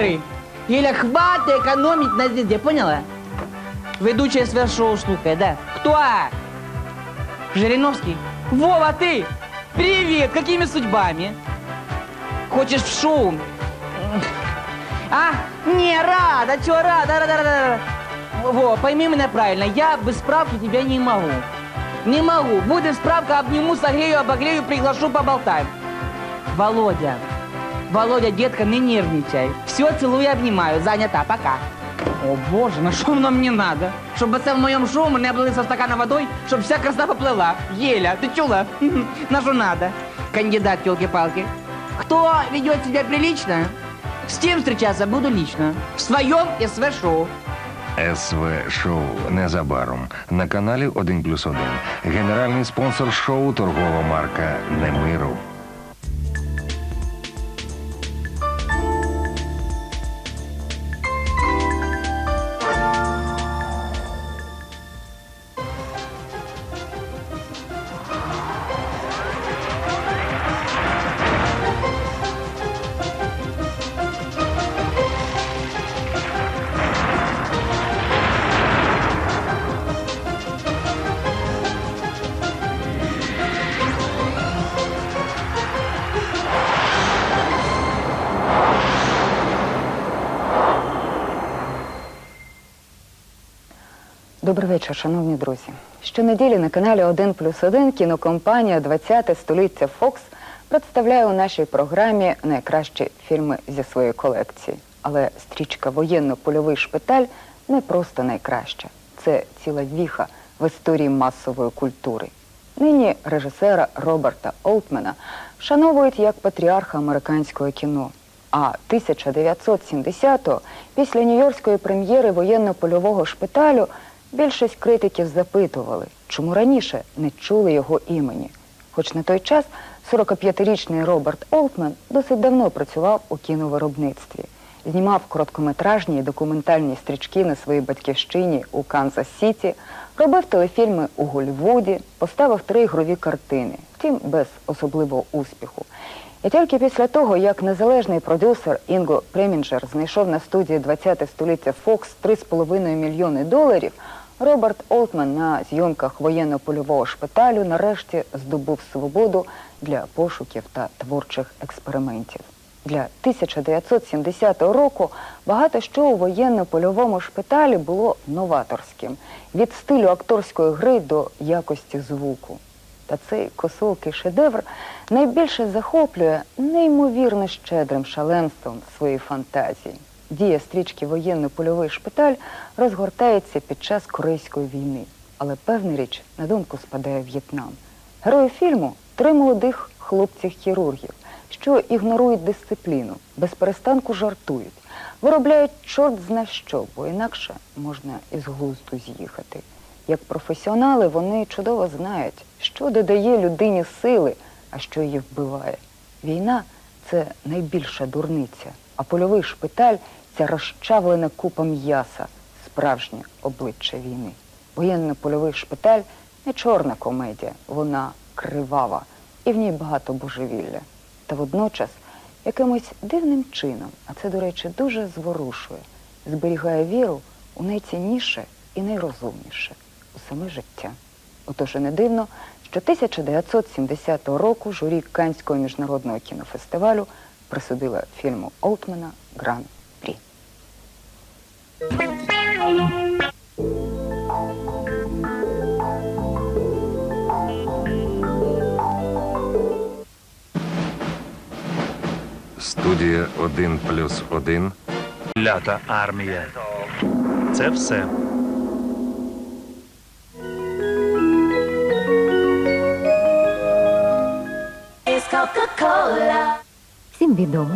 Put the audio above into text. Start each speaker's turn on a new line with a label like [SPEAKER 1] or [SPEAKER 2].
[SPEAKER 1] гори. Еля, хватит экономить на звезде, поняла? Ведущая свершоу слухай, да? Кто? Жириновский? Вова, ты! Привет! Какими судьбами? Хочешь в шоу? А? Не, рада, чё рада, рада, рада, рада. Во, пойми меня правильно, я без справки тебя не могу. Не могу. Будет справка, обниму, согрею, обогрею, приглашу, поболтаем. Володя, Володя, детка, не нервничай. Все, целую, обнимаю. Занята, пока. О боже, на що воно мені надо? Щоб це в моєму шоу мене облили со стакана водой, щоб вся краса поплила. Еля, ты чула? На що надо? Кандидат, елки-палки. Кто ведет себя прилично, с тем встречаться буду лично. В своем СВ-шоу.
[SPEAKER 2] СВ Шоу незабаром на каналі 1 плюс 1. Генеральний спонсор шоу торгова марка Немиру.
[SPEAKER 3] Добрий вечір, шановні друзі. Щонеділі на каналі 1 плюс 1 кінокомпанія 20 століття Фокс представляє у нашій програмі найкращі фільми зі своєї колекції. Але стрічка Воєнно-польовий шпиталь не просто найкраща. Це ціла віха в історії масової культури. Нині режисера Роберта Олтмена вшановують як патріарха американського кіно. А 1970-го, після нью-йоркської прем'єри воєнно-польового шпиталю, більшість критиків запитували, чому раніше не чули його імені. Хоч на той час 45-річний Роберт Олтмен досить давно працював у кіновиробництві. Знімав короткометражні і документальні стрічки на своїй батьківщині у Канзас-Сіті, робив телефільми у Голлівуді, поставив три ігрові картини, втім без особливого успіху. І тільки після того, як незалежний продюсер Інго Премінджер знайшов на студії 20 століття Фокс 3,5 мільйони доларів, Роберт Олтман на зйомках воєнно-польового шпиталю нарешті здобув свободу для пошуків та творчих експериментів. Для 1970 року багато що у воєнно-польовому шпиталі було новаторським від стилю акторської гри до якості звуку. Та цей косовкий шедевр найбільше захоплює неймовірно щедрим шаленством своєї фантазії. Дія стрічки воєнно-польовий шпиталь розгортається під час Корейської війни. Але певна річ на думку спадає В'єтнам. Герої фільму три молодих хлопців-хірургів, що ігнорують дисципліну, без перестанку жартують, виробляють чорт зна що, бо інакше можна із глузду з'їхати. Як професіонали вони чудово знають, що додає людині сили, а що її вбиває. Війна це найбільша дурниця, а польовий шпиталь це розчавлена купа м'яса, справжнє обличчя війни. Воєнно-польовий шпиталь не чорна комедія, вона кривава, і в ній багато божевілля. Та водночас якимось дивним чином, а це, до речі, дуже зворушує, зберігає віру у найцінніше і найрозумніше у саме життя. Отож і не дивно, що 1970 року журі Канського міжнародного кінофестивалю присудила фільму Олтмана Гран-прі.
[SPEAKER 2] Студія 1 плюс 1.
[SPEAKER 4] Лята армія. Це все.
[SPEAKER 5] Всім відомо,